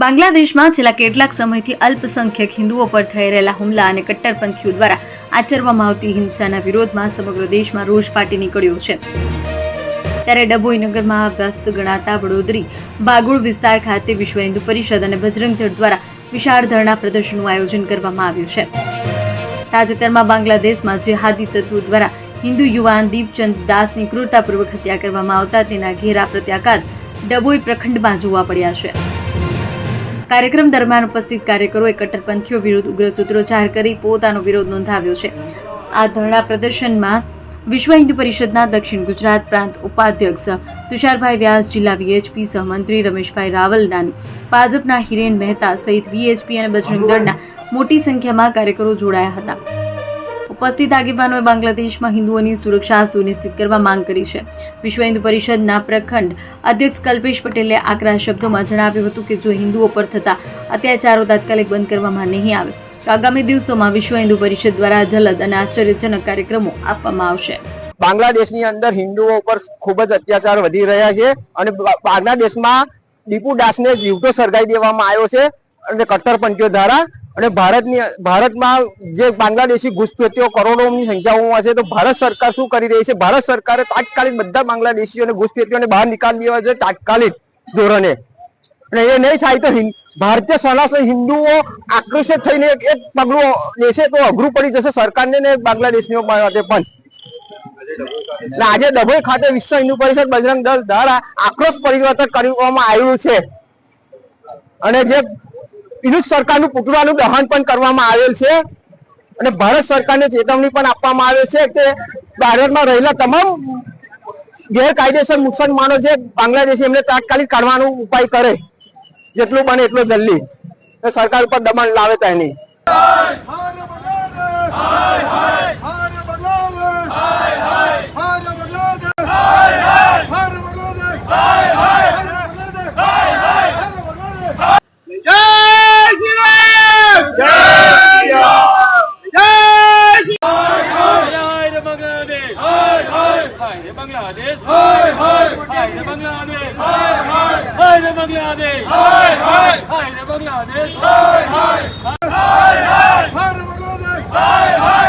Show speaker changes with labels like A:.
A: બાંગ્લાદેશમાં છેલ્લા કેટલાક સમયથી અલ્પસંખ્યક હિન્દુઓ પર થઈ રહેલા હુમલા અને કટ્ટરપંથીઓ દ્વારા આચરવામાં આવતી હિંસાના વિરોધમાં સમગ્ર દેશમાં રોષ ફાટી નીકળ્યો છે. ત્યારે ડભોઈ નગરમાં વ્યસ્ત ગણાતા વડોદરી બાગુળ વિસ્તાર ખાતે વિશ્વ હિન્દુ પરિષદ અને બજરંગ દળ દ્વારા વિશાળ ધરણા પ્રદર્શનનું આયોજન કરવામાં આવ્યું છે. તાજેતરમાં બાંગ્લાદેશમાં જેહાદી તત્વો દ્વારા હિન્દુ યુવાન દીપચંદ દાસની ક્રૂરતાપૂર્વક હત્યા કરવામાં આવતા તેના ઘેરા પ્રત્યાઘાત ડભોઈ પ્રખંડમાં જોવા પડ્યા છે. કાર્યક્રમ દરમિયાન ઉપસ્થિત કાર્યકરોએ કટ્ટરપંથીઓ વિરુદ્ધ ઉગ્ર સૂત્રોચ્ચાર કરી પોતાનો વિરોધ નોંધાવ્યો છે. આ ધરણા પ્રદર્શનમાં વિશ્વ હિન્દુ પરિષદના દક્ષિણ ગુજરાત પ્રાંત ઉપાધ્યક્ષ તુષારભાઈ વ્યાસ, જિલ્લા વીએચપી સહમંત્રી રમેશભાઈ રાવલદાની ભાજપના હિરેન મહેતા સહિત વીએચપી અને બજરંગ દળના મોટી સંખ્યામાં કાર્યકરો જોડાયા હતા. ઉપસ્થિત આગેવાનોએ બાંગ્લાદેશમાં હિન્દુઓની સુરક્ષા સુનિશ્ચિત કરવા માંગ કરી છે. વિશ્વ હિન્દુ પરિષદના પ્રખંડ અધ્યક્ષ કલ્પેશ પટેલે આકરા શબ્દોમાં જણાવ્યું હતું કે જો હિન્દુઓ પર થતા અત્યાચારો તાત્કાલિક બંધ કરવામાં નહીં આવે, તો આગામી દિવસોમાં વિશ્વ હિન્દુ પરિષદ દ્વારા જલદ અને આશ્ચર્યજનક કાર્યક્રમો આપવામાં આવશે.
B: બાંગ્લાદેશની અંદર હિન્દુઓ ઉપર ખૂબ જ અત્યાચાર વધી રહ્યા છે અને બાંગ્લાદેશમાં દીપુ દાસને જીવતો સળગાવી દેવામાં આવ્યો છે અને કટ્ટરપંથીઓ દ્વારા અને ભારતની ભારતમાં જે બાંગ્લાદેશી ઘૂસપેઠીઓ કરોડોની સંખ્યાઓમાં છે, તો ભારત સરકાર શું કરી રહી છે? ભારત સરકારે તાત્કાલિક બધા બાંગ્લાદેશીઓને ઘૂસપેઠીઓને બહાર નીકાળી દેવા જોઈએ તાત્કાલિક ધોરણે. અને એ નહીં થાય તો ભારતીય સનાતન હિન્દુઓ આકર્ષિત થઈને એક એક પગલું લેશે તો અઘરું પડી જશે સરકારને ને બાંગ્લાદેશીઓ માટે પણ. આજે ડભોઈ ખાતે વિશ્વ હિન્દુ પરિષદ બજરંગ દળ દ્વારા આક્રોશ પરિવર્તન કરવામાં આવ્યું છે. અને જે વિરુદ્ધ સરકારનું પુતળાનું દહન પણ કરવામાં આવેલ છે અને ભારત સરકારને ચેતવણી પણ આપવામાં આવે છે કે ભારતમાં રહેલા તમામ ગેરકાયદેસર મુસલમાનો છે બાંગ્લાદેશી એમને તાત્કાલિક કાઢવાનો ઉપાય કરે, જેટલું બને એટલો જલ્દી. સરકાર ઉપર દબાણ લાવે તેની.
C: Bangladesh! Hi, the Bangladesh! Hi, hi! Hi, the Bangladesh! Hi, hi! Hi, hi! Hi, the Bangladesh! Hi, hi!